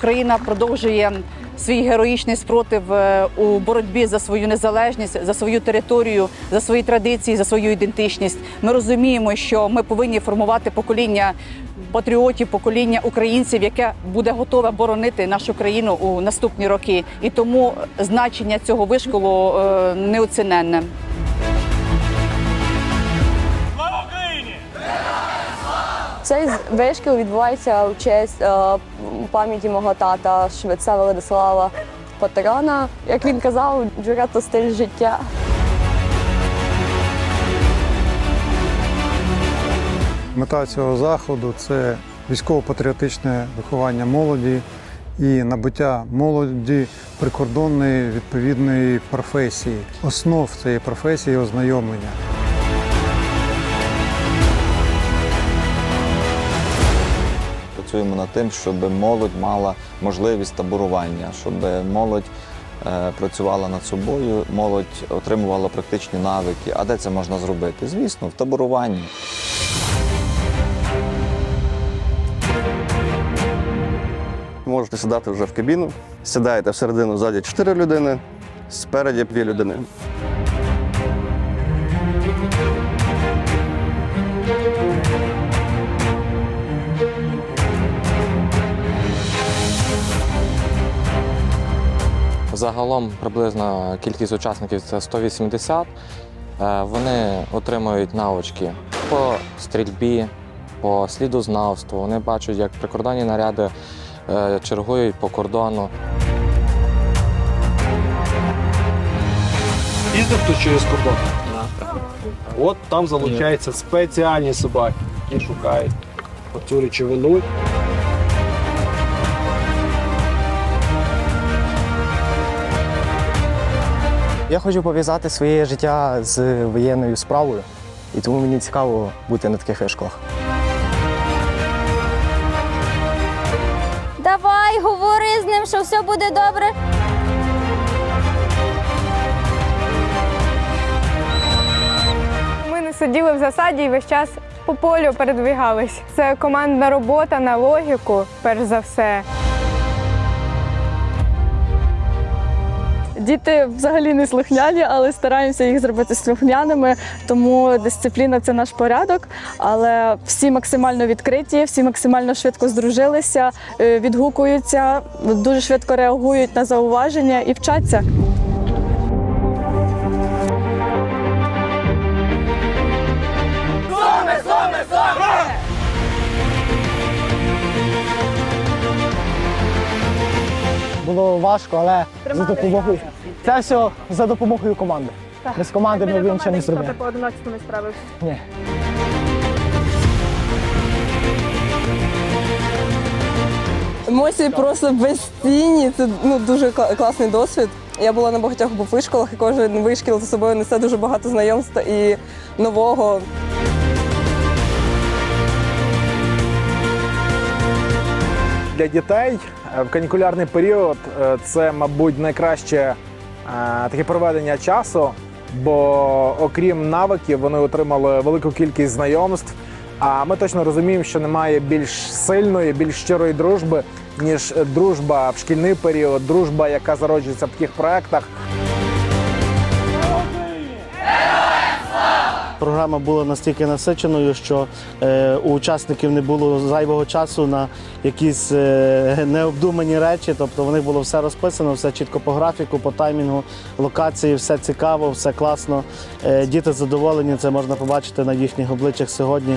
Україна продовжує свій героїчний спротив е, у боротьбі за свою незалежність, за свою територію, за свої традиції, за свою ідентичність. Ми розуміємо, що ми повинні формувати покоління патріотів, покоління українців, яке буде готове боронити нашу країну у наступні роки. І тому значення цього вишколу е, неоціненне. Цей вишкіл відбувається в честь е, пам'яті мого тата швеця Владислава Патрона. Як він казав, джура то стиль життя. Мета цього заходу це військово-патріотичне виховання молоді і набуття молоді прикордонної відповідної професії, основ цієї професії ознайомлення. Працюємо над тим, щоб молодь мала можливість таборування, щоб молодь е, працювала над собою, молодь отримувала практичні навики. А де це можна зробити? Звісно, в таборуванні. Можете сідати вже в кабіну. Сідаєте всередину ззаді 4 людини, спереді 2 людини. Загалом приблизно кількість учасників це 180. Е, Вони отримують навички по стрільбі, по слідознавству. Вони бачать, як прикордонні наряди е, чергують по кордону. Їздив хто через кордон? От там залучаються спеціальні собаки, які шукають цю речовину. Я хочу пов'язати своє життя з воєнною справою, і тому мені цікаво бути на таких вишколах. Давай, говори з ним, що все буде добре. Ми не сиділи в засаді і весь час по полю передвигались. Це командна робота на логіку, перш за все. Діти взагалі не слухняні, але стараємося їх зробити слухняними. Тому дисципліна це наш порядок. Але всі максимально відкриті, всі максимально швидко здружилися, е, відгукуються, дуже швидко реагують на зауваження і вчаться. Було важко, але за допомогою. Це все за допомогою команди. Без команди ми б нічого не зробили. по 11 не справився. Ні. Емоції просто безцінні. Це ну дуже класний досвід. Я була на багатьох вишколах, і кожен вишкіл за собою несе дуже багато знайомств і нового. Для дітей е, в канікулярний період е, це, мабуть, найкраще таке проведення часу, бо окрім навиків, вони отримали велику кількість знайомств. А ми точно розуміємо, що немає більш сильної, більш щирої дружби, ніж дружба в шкільний період, дружба, яка зароджується в таких проектах. Програма була настільки насиченою, що е, у учасників не було зайвого часу на якісь е, необдумані речі. Тобто в них було все розписано, все чітко по графіку, по таймінгу, локації, все цікаво, все класно. Е, діти задоволені, це можна побачити на їхніх обличчях сьогодні.